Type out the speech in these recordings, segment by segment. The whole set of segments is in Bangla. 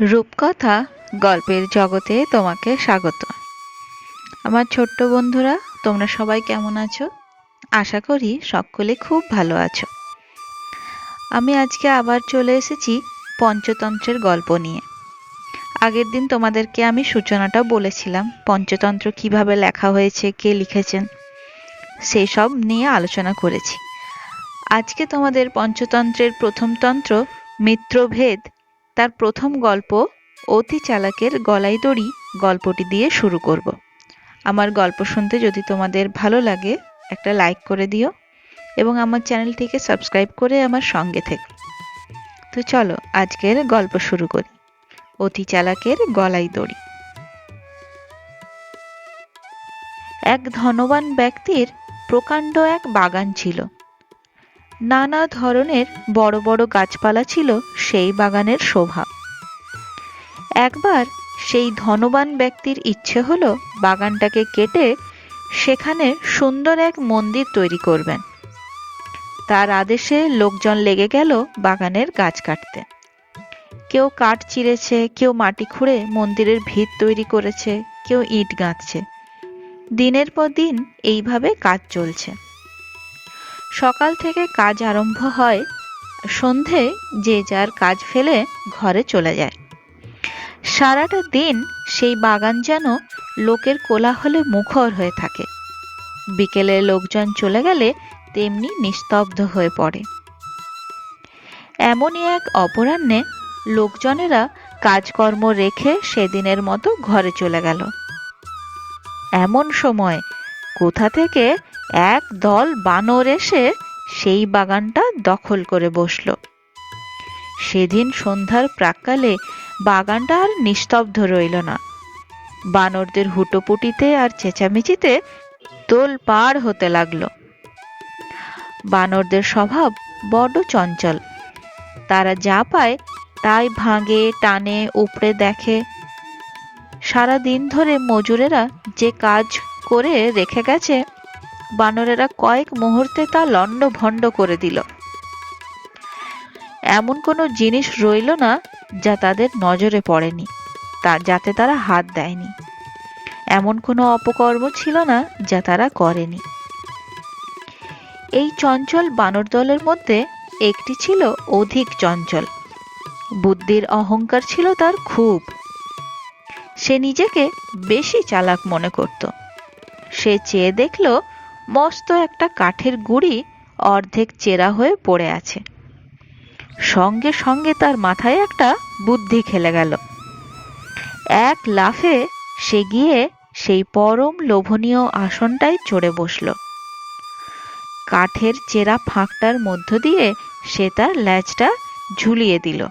রূপকথা গল্পের জগতে তোমাকে স্বাগত। আমার ছোট্ট বন্ধুরা, তোমরা সবাই কেমন আছো? আশা করি সকলে খুব ভালো আছো। আমি আজকে আবার চলে এসেছি পঞ্চতন্ত্রের গল্প নিয়ে। আগের দিন তোমাদেরকে আমি সূচনাটা বলেছিলাম, পঞ্চতন্ত্র কীভাবে লেখা হয়েছে, কে লিখেছেন সেই সব নিয়ে আলোচনা করেছি। আজকে তোমাদের পঞ্চতন্ত্রের প্রথম তন্ত্র মিত্রভেদ তার প্রথম গল্প অতি চালাকের গলায় দড়ি গল্পটি দিয়ে শুরু করব। আমার গল্প শুনতে যদি তোমাদের ভালো লাগে, একটা লাইক করে দিও এবং আমার চ্যানেলটিকে সাবস্ক্রাইব করে আমার সঙ্গে থেকো। তো চলো, আজকের গল্প শুরু করি। অতি চালাকের গলায় দড়ি। এক ধনবান ব্যক্তির প্রকাণ্ড এক বাগান ছিল। নানা ধরনের বড় বড় গাছপালা ছিল সেই বাগানের শোভা। একবার সেই ধনবান ব্যক্তির ইচ্ছে হলো বাগানটাকে কেটে সেখানে সুন্দর এক মন্দির তৈরি করবেন। তার আদেশে লোকজন লেগে গেল বাগানের গাছ কাটতে। কেউ কাঠ চিরেছে, কেউ মাটি খুঁড়ে মন্দিরের ভিত তৈরি করেছে, কেউ ইট গাঁথছে। দিনের পর দিন এইভাবে কাজ চলছে। সকাল থেকে কাজ আরম্ভ হয়, সন্ধে যে যার কাজ ফেলে ঘরে চলে যায়। সারাটা দিন সেই বাগান যেন লোকের কোলাহলে মুখর হয়ে থাকে। বিকেলে লোকজন চলে গেলে তেমনি নিস্তব্ধ হয়ে পড়ে। এমনই এক অপরাহ্নে লোকজনেরা কাজকর্ম রেখে সেদিনের মতো ঘরে চলে গেল। এমন সময় কোথা থেকে এক দল বানর এসে সেই বাগানটা দখল করে বসল। সেদিন সন্ধ্যার প্রাক্কালে বাগানটা আর নিস্তব্ধ রইল না। বানরদের হুটোপুটিতে আর চেঁচামেচিতে তোল পাড় হতে লাগল। বানরদের স্বভাব বড্ড চঞ্চল। তারা যা পায় তাই ভাঙে, টানে, উপড়ে দেখে। সারা দিন ধরে মজুরেরা যে কাজ করে রেখে গেছে বানরেরা কয়েক মুহূর্তে তা লণ্ড ভণ্ড করে দিল। এমন কোনো জিনিস রইল না যা তাদের নজরে পড়েনি, তা যাতে তারা হাত দেয়নি। এমন কোনো অপকর্ম ছিল না যা তারা করেনি। এই চঞ্চল বানর দলের মধ্যে একটি ছিল অধিক চঞ্চল। বুদ্ধির অহংকার ছিল তার খুব। সে নিজেকে বেশি চালাক মনে করত। সে চেয়ে দেখল মস্ত একটা কাঠের গুড়ি অর্ধেক চেরা হয়ে পড়ে আছে। সঙ্গে সঙ্গে তার মাথায় একটা বুদ্ধি খেলে গেল। এক লাফে সে গিয়ে সেই পরম লোভনীয় আসনটায় চড়ে বসল। কাঠের চেরা ফাঁকটার মধ্য দিয়ে সে তার ল্যাজটা ঝুলিয়ে দিল।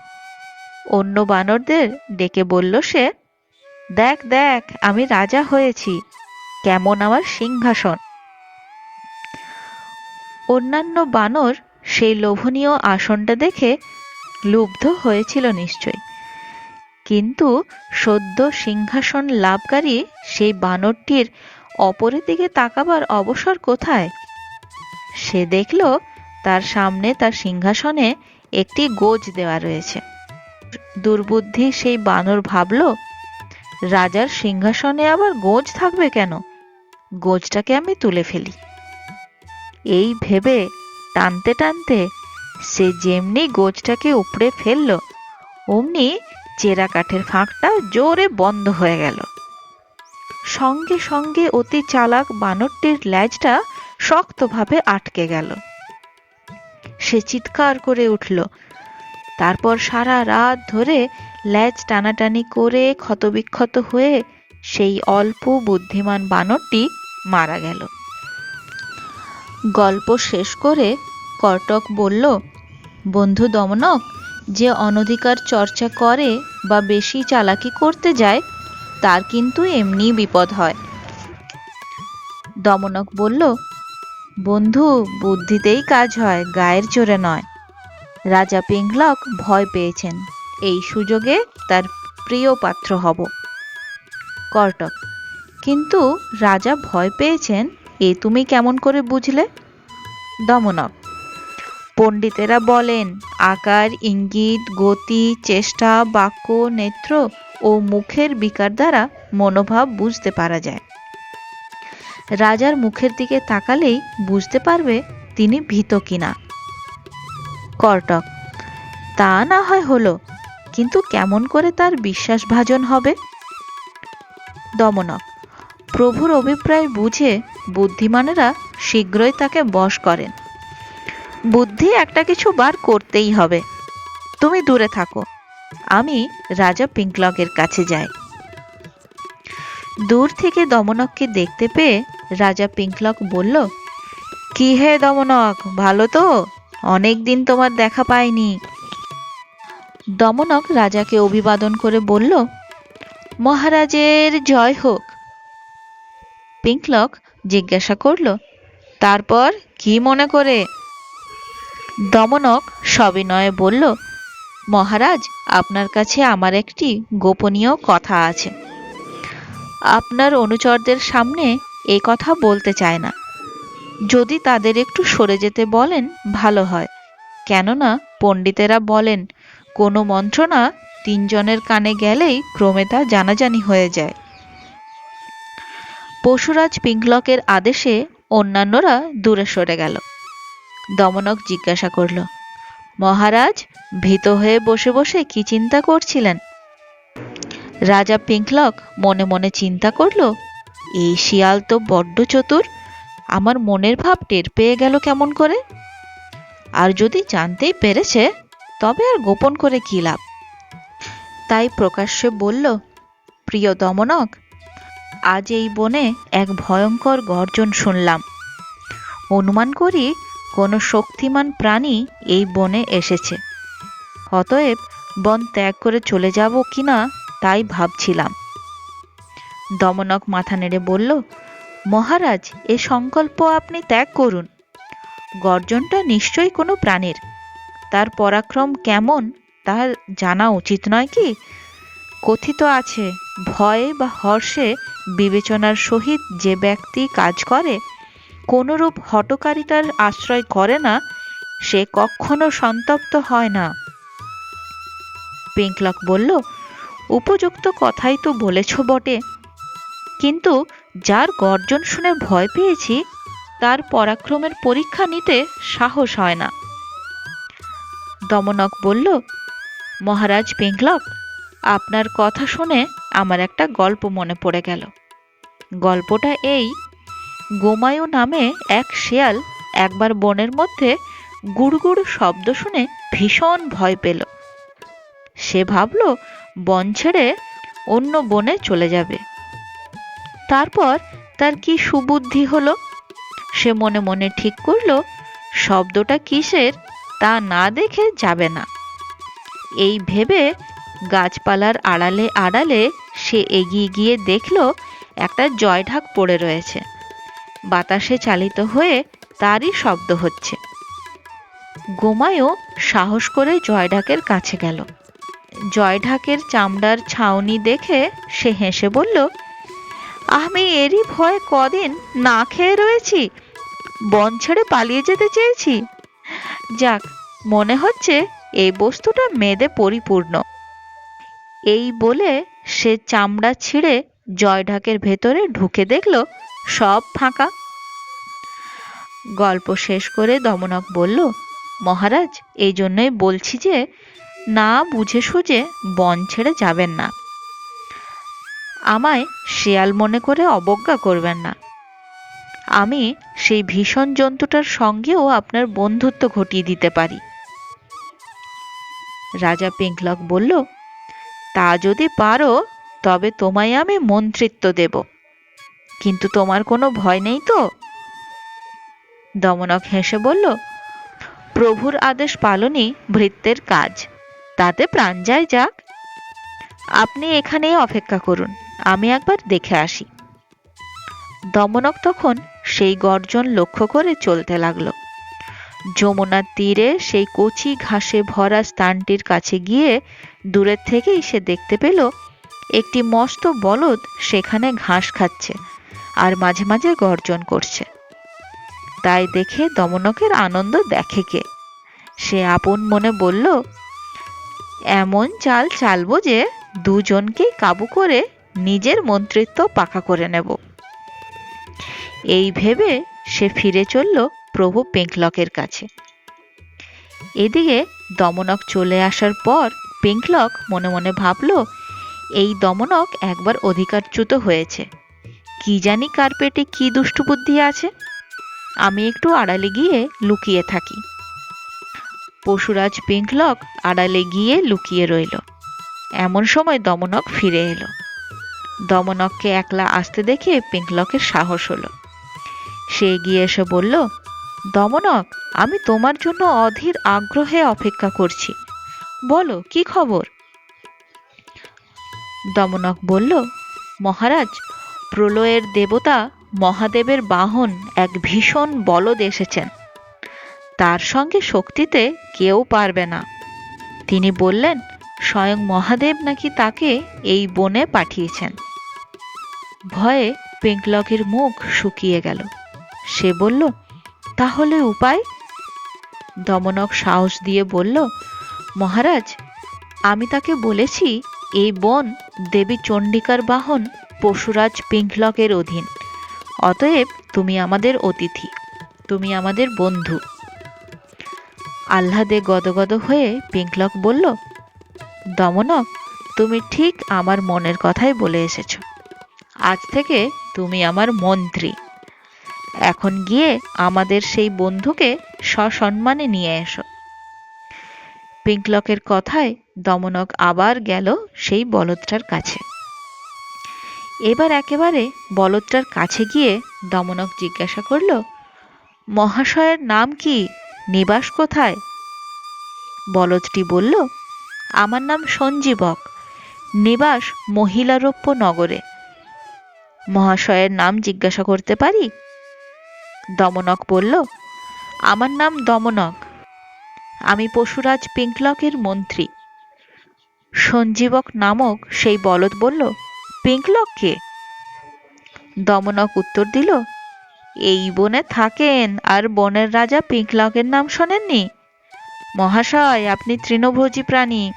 অন্য বানরদের ডেকে বলল সে, দেখ দেখ, আমি রাজা হয়েছি। কেমন আমার সিংহাসন? অন্যান্য বানর সেই লোভনীয় আসনটা দেখে লুব্ধ হয়েছিল নিশ্চয় কিন্তু সদ্য সিংহাসন লাভকারী সেই বানরটির অপরের দিকে তাকাবার অবসর কোথায়? সে দেখল তার সামনে তার সিংহাসনে একটি গোজ দেওয়া রয়েছে। দুর্বুদ্ধি সেই বানর ভাবল, রাজার সিংহাসনে আবার গোজ থাকবে কেন? গোজটাকে আমি তুলে ফেলি। এই ভেবে টানতে টানতে সে যেমনি গোজটাকে উপড়ে ফেলল, অমনি চেরা কাঠের ফাঁকটা জোরে বন্ধ হয়ে গেল। সঙ্গে সঙ্গে অতি চালাক বানরটির ল্যাজটা শক্তভাবে আটকে গেল। সে চিৎকার করে উঠল। তারপর সারা রাত ধরে ল্যাজ টানাটানি করে ক্ষতবিক্ষত হয়ে সেই অল্প বুদ্ধিমান বানরটি মারা গেল। গল্প শেষ করে কর্টক বলল, বন্ধু দমনক, যে অনধিকার চর্চা করে বা বেশি চালাকি করতে যায়, তার কিন্তু এমনি বিপদ হয়। দমনক বলল, বন্ধু, বুদ্ধিতেই কাজ হয়, গায়ের জোরে নয়। রাজা পিংলক ভয় পেয়েছেন, এই সুযোগে তার প্রিয় পাত্র হব। কর্টক কিন্তু রাজা ভয় পেয়েছেন এ তুমি কেমন করে বুঝলে? দমনক। পণ্ডিতেরা বলেন, আকার, ইঙ্গিত, গতি, চেষ্টা, বাক্য, নেত্র ও মুখের বিকার দ্বারা মনোভাব বুঝতে পারা যায়। রাজার মুখের দিকে তাকালেই বুঝতে পারবে তিনি ভীত কিনা। কর্টক তা না হয় হলো, কিন্তু কেমন করে তার বিশ্বাসভাজন হবে? দমনক, প্রভুর অভিপ্রায় বুঝে বুদ্ধিমানেরা শীঘ্রই তাকে বশ করেন। বুদ্ধি একটা কিছু বার করতেই হবে। তুমি দূরে থাকো। আমি রাজা পিঙ্কলকের কাছে যাই। দূর থেকে দমনককে দেখতে পেয়ে রাজা পিঙ্কলক বলল, কি হে দমনক, ভালো তো? অনেক দিন তোমার দেখা পাইনি। দমনক রাজাকে অভিবাদন করে বলল, মহারাজের জয় হোক। পিঙ্কলক জিজ্ঞাসা করল, তারপর কি মনে করে? দমনক সবিনয়ে বলল, মহারাজ, আপনার কাছে আমার একটি গোপনীয় কথা আছে। আপনার অনুচরদের সামনে এই কথা বলতে চায় না। যদি তাদের একটু সরে যেতে বলেন, ভালো হয়। কেননা, পণ্ডিতেরা বলেন, কোনো মন্ত্রণা তিনজনের কানে গেলেই ক্রমে তা জানাজানি হয়ে যায়। পশুরাজ পিঙ্কলকের আদেশে অন্যান্যরা দূরে সরে গেল। দমনক জিজ্ঞাসা করল, মহারাজ, ভীত হয়ে বসে বসে কি চিন্তা করছিলেন? রাজা পিঙ্কলক মনে মনে চিন্তা করল, এই শিয়াল তো বড্ড চতুর, আমার মনের ভাব টের পেয়ে গেল কেমন করে? আর যদি জানতেই পেরেছে, তবে আর গোপন করে কি লাভ? তাই প্রকাশ্যে বলল, প্রিয় দমনক আজ এই বনে এক ভয়ঙ্কর গর্জন শুনলাম। অনুমান করি কোনো শক্তিমান প্রাণী এই বনে এসেছে। অতএব বন ত্যাগ করে চলে যাব কি না তাই ভাবছিলাম। দমনক মাথা নেড়ে বলল, মহারাজ, এ সংকল্প আপনি ত্যাগ করুন। গর্জনটা নিশ্চয়ই কোনো প্রাণীর। তার পরাক্রম কেমন তা জানা উচিত নয় কি? কথিত আছে, ভয়ে বা হর্ষে বিবেচনার সহিত যে ব্যক্তি কাজ করে, কোনরূপ হটকারিতার আশ্রয় করে না, সে কখনো সন্তপ্ত হয় না। পিঙ্কলক বলল, উপযুক্ত কথাই তো বলেছ বটে। কিন্তু যার গর্জন শুনে ভয় পেয়েছি, তার পরাক্রমের পরীক্ষা নিতে সাহস হয় না। দমনক বলল, মহারাজ পিঙ্কলক আপনার কথা শুনে আমার একটা গল্প মনে পড়ে গেল। গল্পটা এই, গোমায়ু নামে এক শেয়াল একবার বনের মধ্যে গুড়গুড় শব্দ শুনে ভীষণ ভয় পেল। সে ভাবল, বন ছেড়ে অন্য বনে চলে যাবে। তারপর তার কি সুবুদ্ধি হলো? সে মনে মনে ঠিক করল, শব্দটা কিসের তা না দেখে যাবে না। এই ভেবে গাছপালার আড়ালে আড়ালে সে এগিয়ে গিয়ে দেখল একটা জয়ঢাক পড়ে রয়েছে। বাতাসে চালিত হয়ে তারই শব্দ হচ্ছে। গোমায়ও সাহস করে জয়ঢাকের কাছে গেল। জয়ঢাকের চামড়ার ছাউনি দেখে সে হেসে বলল, আমি এরই ভয় কদিন না খেয়ে রয়েছি। বন ছেড়ে পালিয়ে যেতে চেয়েছি। যাক, মনে হচ্ছে এই বস্তুটা মেদে পরিপূর্ণ। এই বলে সে চামড়া ছিঁড়ে জয়ঢাকের ভেতরে ঢুকে দেখল সব ফাঁকা। গল্প শেষ করে দমনক বলল, মহারাজ, এই জন্যই বলছি যে, না বুঝে সুঝে বন ছেড়ে যাবেন না। আমায় শেয়াল মনে করে অবজ্ঞা করবেন না। আমি সেই ভীষণ জন্তুটার সঙ্গেও আপনার বন্ধুত্ব ঘটিয়ে দিতে পারি। রাজা পিঙ্কলক বলল তা যদি পারো, তবে তোমায় আমি মন্ত্রিত্ব দেব। কিন্তু তোমার কোনো ভয় নেই তো? দমনক হেসে বলল, প্রভুর আদেশ পালনই ভৃত্যের কাজ। তাতে প্রাণ যায় যাক। আপনি এখানেই অপেক্ষা করুন, আমি একবার দেখে আসি। দমনক তখন সেই গর্জন লক্ষ্য করে চলতে লাগল। যমুনার তীরে সেই কচি ঘাসে ভরা স্থানটির কাছে গিয়ে দূরের থেকেই সে দেখতে পেল একটি মস্ত বলদ সেখানে ঘাস খাচ্ছে আর মাঝে মাঝে গর্জন করছে। তাই দেখে দমনকের আনন্দ দেখে কে। সে আপন মনে বলল, এমন চাল চালবো যে দুজনকেই কাবু করে নিজের মন্ত্রিত্ব পাকা করে নেব। এই ভেবে সে ফিরে চলল প্রভু পিঙ্কলকের কাছে। এদিকে দমনক চলে আসার পর পেঙ্কলক মনে মনে ভাবল, এই দমনক একবার অধিকারচ্যুত হয়েছে। কি জানি কার্পেটে কি দুষ্টু বুদ্ধি আছে। আমি একটু আড়ালে গিয়ে লুকিয়ে থাকি। পশুরাজ পিঙ্কলক আড়ালে গিয়ে লুকিয়ে রইল। এমন সময় দমনক ফিরে এলো। দমনককে একলা আসতে দেখে পিঙ্কলকের সাহস হলো। সে গিয়ে এসে বলল দমনক, আমি তোমার জন্য অধীর আগ্রহে অপেক্ষা করছি। বলো, কি খবর? দমনক বলল, মহারাজ, প্রলয়ের দেবতা মহাদেবের বাহন এক ভীষণ বলদ এসেছেন। তার সঙ্গে শক্তিতে কেউ পারবে না। তিনি বললেন, স্বয়ং মহাদেব নাকি তাকে এই বনে পাঠিয়েছেন। ভয়ে পিঙ্কলকের মুখ শুকিয়ে গেল। সে বলল তাহলে উপায়? দমনক সাহস দিয়ে বলল, মহারাজ, আমি তাকে বলেছি, এই বন দেবী চণ্ডিকার বাহন পশুরাজ পিঙ্কলকের অধীন। অতএব তুমি আমাদের অতিথি, তুমি আমাদের বন্ধু। আহ্লাদে গদগদ হয়ে পিঙ্কলক বলল, দমনক, তুমি ঠিক আমার মনের কথাই বলে এসেছ। আজ থেকে তুমি আমার মন্ত্রী। এখন গিয়ে আমাদের সেই বন্ধুকে সসম্মানে নিয়ে এসো। পিঙ্কলকের কথায় দমনক আবার গেল সেই বলদটার কাছে। এবার একেবারে বলদটার কাছে গিয়ে দমনক জিজ্ঞাসা করল, মহাশয়ের নাম কি? নিবাস কোথায়? বলদটি বলল, আমার নাম সঞ্জীবক। নিবাস মহিলারোপ্য নগরে। মহাশয়ের নাম জিজ্ঞাসা করতে পারি? দমনক বলল, আমার নাম দমনক। আমি পশুরাজ পিঙ্কলকের মন্ত্রী। সঞ্জীবক নামক সেই বলদ বলল, পিঙ্কলক কে? দমনক উত্তর দিল, এই বনে থাকেন আর বনের রাজা পিঙ্কলকের নাম শোনেননি? মহাশয়, আপনি তৃণভোজী প্রাণী।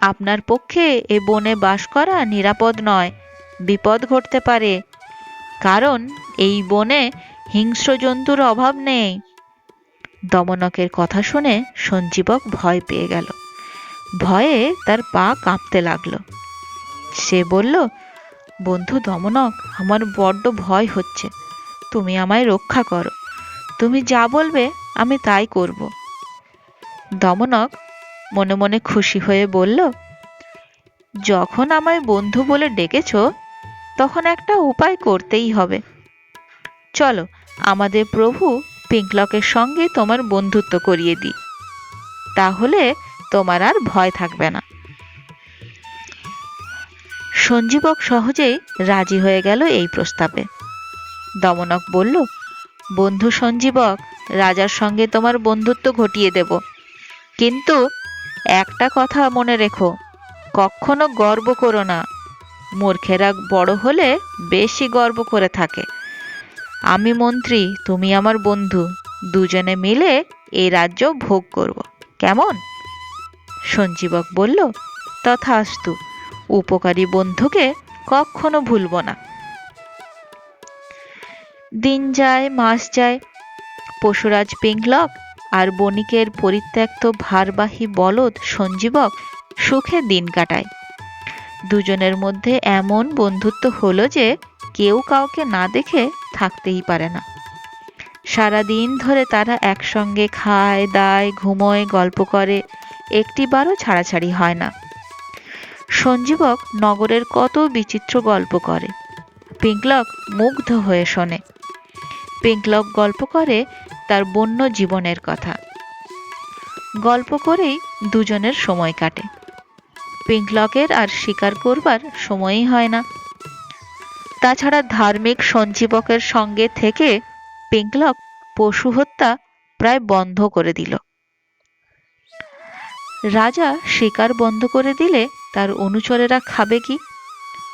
আপনার পক্ষে এ বনে বাস করা নিরাপদ নয়, বিপদ ঘটতে পারে। কারণ এই বনে হিংস্র জন্তুর অভাব নেই। দমনকের কথা শুনে সঞ্জীবক ভয় পেয়ে গেল। ভয়ে তার পা কাঁপতে লাগল। সে বলল, বন্ধু দমনক, আমার বড্ড ভয় হচ্ছে। তুমি আমায় রক্ষা করো। তুমি যা বলবে, আমি তাই করব। দমনক মনে মনে খুশি হয়ে বলল, যখন আমায় বন্ধু বলে ডেকেছ, তখন একটা উপায় করতেই হবে। চলো, আমাদের প্রভু পিঙ্কলকের সঙ্গে তোমার বন্ধুত্ব করিয়ে দিই। তাহলে তোমার আর ভয় থাকবে না। সঞ্জীবক সহজেই রাজি হয়ে গেল এই প্রস্তাবে। দমনক বলল, বন্ধু সঞ্জীবক, রাজার সঙ্গে তোমার বন্ধুত্ব ঘটিয়ে দেব। কিন্তু একটা কথা মনে রেখো, কখনো গর্ব করো না। মূর্খেরা বড় হলে বেশি গর্ব করে থাকে। আমি মন্ত্রী, তুমি আমার বন্ধু। দুজনে মিলে এই রাজ্য ভোগ করব। কেমন? সঞ্জীবক বলল, তথাস্তু। উপকারী বন্ধুকে কখনো ভুলব না। দিন যায়, মাস যায়, পশুরাজ পিঙ্কলক আর বণিকের পরিত্যক্ত ভারবাহী বলদ সঞ্জীবক সুখে দিন কাটায়। দুজনের মধ্যে এমন বন্ধুত্ব হলো যে কেউ কাউকে না দেখে থাকতেই পারে না। সারাদিন ধরে তারা একসঙ্গে খায়, দায়, ঘুমোয়, গল্প করে, একটিবারও ছাড়াছাড়ি হয় না। সঞ্জীবক নগরের কত বিচিত্র গল্প করে। পিঙ্কলক মুগ্ধ হয়ে শোনে। পিঙ্কলক গল্প করে তার বন্য জীবনের কথা। গল্প করেই দুজনের সময় কাটে। পিঙ্কলকের আর শিকার করবার সময়ই হয় না। তাছাড়া ধার্মিক সঞ্জীবকের সঙ্গে থেকে পিঙ্কলক পশু হত্যা প্রায় বন্ধ করে দিল। রাজা শিকার বন্ধ করে দিলে তার অনুচরেরা খাবে কি?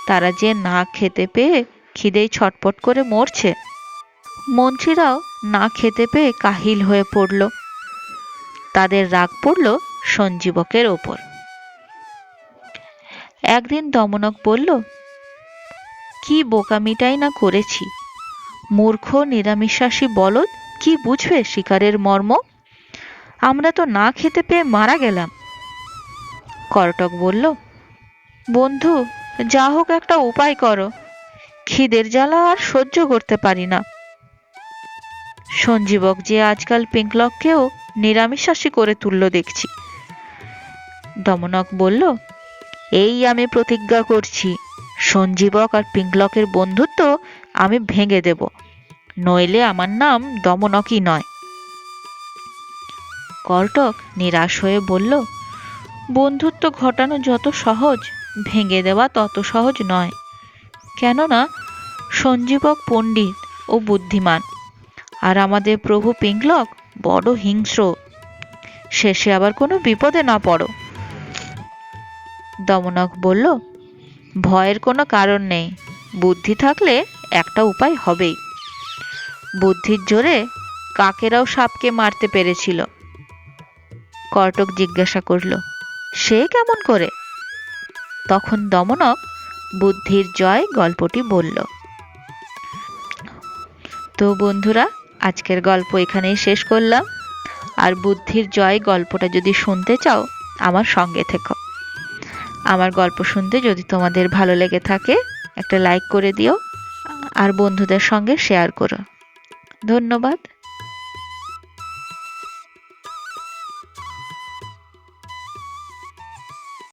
তারা যে না খেতে পেয়ে খিদেই ছটপট করে মরছে। মন্ত্রীরাও না খেতে পেয়ে কাহিল হয়ে পড়ল। তাদের রাগ পড়ল সঞ্জীবকের ওপর। একদিন দমনক বলল কি বোকামিটাই না করেছি। মূর্খ নিরামিষাসী বলদ, কি বুঝবে শিকারের মর্ম? আমরা তো না খেতে পেয়ে মারা গেলাম। করটক বলল, বন্ধু, যা হোক একটা উপায় করো। খিদের জ্বালা আর সহ্য করতে পারি না। সঞ্জীবক যে আজকাল পিঙ্কলককেও নিরামিষাসী করে তুলল দেখছি। দমনক বলল, এই আমি প্রতিজ্ঞা করছি। সঞ্জীবক আর পিঙ্কলকের বন্ধুত্ব আমি ভেঙে দেব। নইলে আমার নাম দমনকই নয়। কর্টক নিরাশ হয়ে বলল, বন্ধুত্ব ঘটানো যত সহজ, ভেঙে দেওয়া তত সহজ নয়। কেননা, সঞ্জীবক পণ্ডিত ও বুদ্ধিমান, আর আমাদের প্রভু পিঙ্কলক বড় হিংস্র। শেষে আবার কোনো বিপদে না পড়ো। দমনক বলল ভয়ের কোনো কারণ নেই। বুদ্ধি থাকলে একটা উপায় হবেই। বুদ্ধির জোরে কাকেরাও সাপকে মারতে পেরেছিল। কর্টক জিজ্ঞাসা করল, সে কেমন করে? তখন দমনক বুদ্ধির জয় গল্পটি বলল। তো বন্ধুরা, আজকের গল্প এখানেই শেষ করলাম। আর বুদ্ধির জয় গল্পটা যদি শুনতে চাও, আমার সঙ্গে থেকো। আমার গল্প শুনতে যদি তোমাদের ভালো লেগে থাকে, একটা লাইক করে দিও আর বন্ধুদের সঙ্গে শেয়ার করো। ধন্যবাদ।